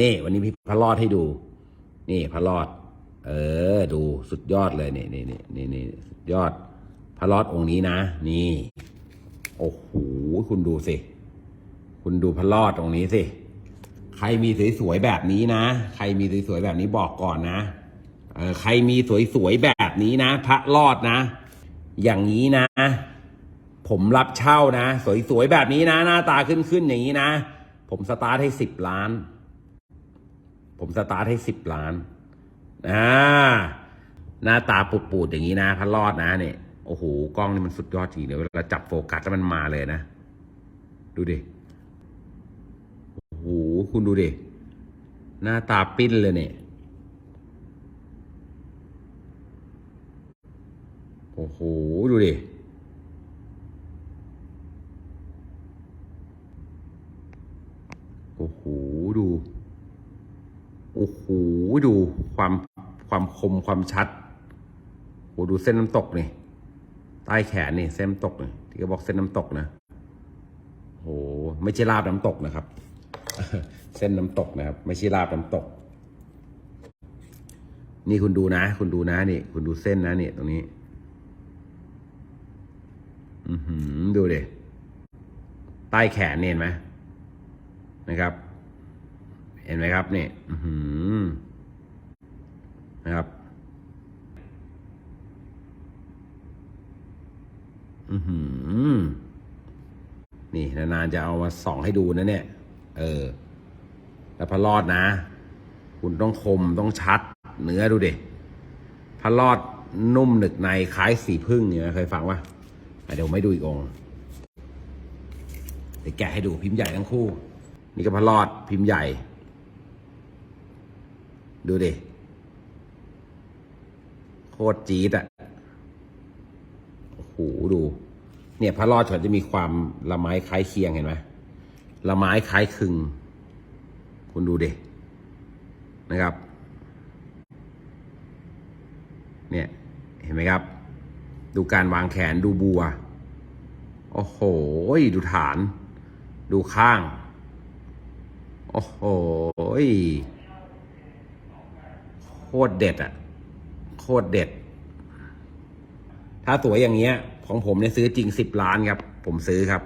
นี่ วันนี้พี่พระรอดให้ดู นี่พระรอด เออ ดูสุดยอดเลยนี่นี่นี่นี่นี่สุดยอด พระรอดองค์นี้นะ นี่ โอ้โหคุณดูสิ คุณดูพระรอดตรงนี้สิ ใครมีสวยๆแบบนี้นะ ใครมีสวยๆแบบนี้บอกก่อนนะเออใครมีสวยๆแบบนี้นะ พระรอดนะ อย่างนี้นะ ผมรับเช่านะ สวยๆแบบนี้นะ หน้าตาขึ้นๆอย่างนี้นะ ผมสตาร์ทให้สิบล้าน ผมสตาร์ทให้สิบล้านอ่าหน้าตาปูดๆอย่างนี้นะพระรอดนะเนี่ยโอ้โหกล้องนี่มันสุดยอดจริงเดี๋ยวเวลาจับโฟกัสแล้วมันมาเลยนะ ดูดิโอ้โหคุณดูดิหน้าตาปิ้นเลยเนี่ยโอ้โห ดูดิโอ้โห ดู โอ้โหดูความความคมความชัดโอ้ดูเส้นน้ำตกนี่ใต้แขนนี่เส้นน้ำตกนี่ที่เขาบอกเส้นน้ำตกนะโหไม่ใช่ลาบน้ำตกนะครับ เส้นน้ำตกนะครับ ไม่ใช่ลาบน้ำตก นี่คุณดูนะ คุณดูนะนี่ คุณดูเส้นนะนี่ตรงนี้ อือหือดูดิใต้แขนเนี่ยเห็นไหมนะครับ เห็นไหมครับนี่อือหือ นะครับ อือหือ นี่ นานๆจะเอามาส่องให้ดูนะเนี่ย เออ แล้วพระรอดนะ คุณต้องคมต้องชัด เนื้อดูเดิพระรอดนุ่มหนึกในคล้ายสีพึ่งเนี่ยเคยฟังปะอะเดี๋ยวไม่ดูอีกองเดี๋ยวแกะให้ดูพิมพ์ใหญ่ทั้งคู่ นี่ก็พระรอดพิมพ์ใหญ่ ดูดิ โคตรจี๊ดอะโอ้โหดู เนี่ยพระรอดเขาจะมีความละไม้คล้ายเคียงเห็นไหมละไม้คล้ายคลึง คุณดูดินะครับ เนี่ยเห็นไหมครับ ดูการวางแขนดูบัว โอ้โห ดูฐาน ดูข้าง โอ้โหโคตรเด็ดอะโคตรเด็ด ถ้าสวยอย่างเงี้ย ของผมเนี่ยซื้อจริงสิบล้านครับ ผมซื้อครับ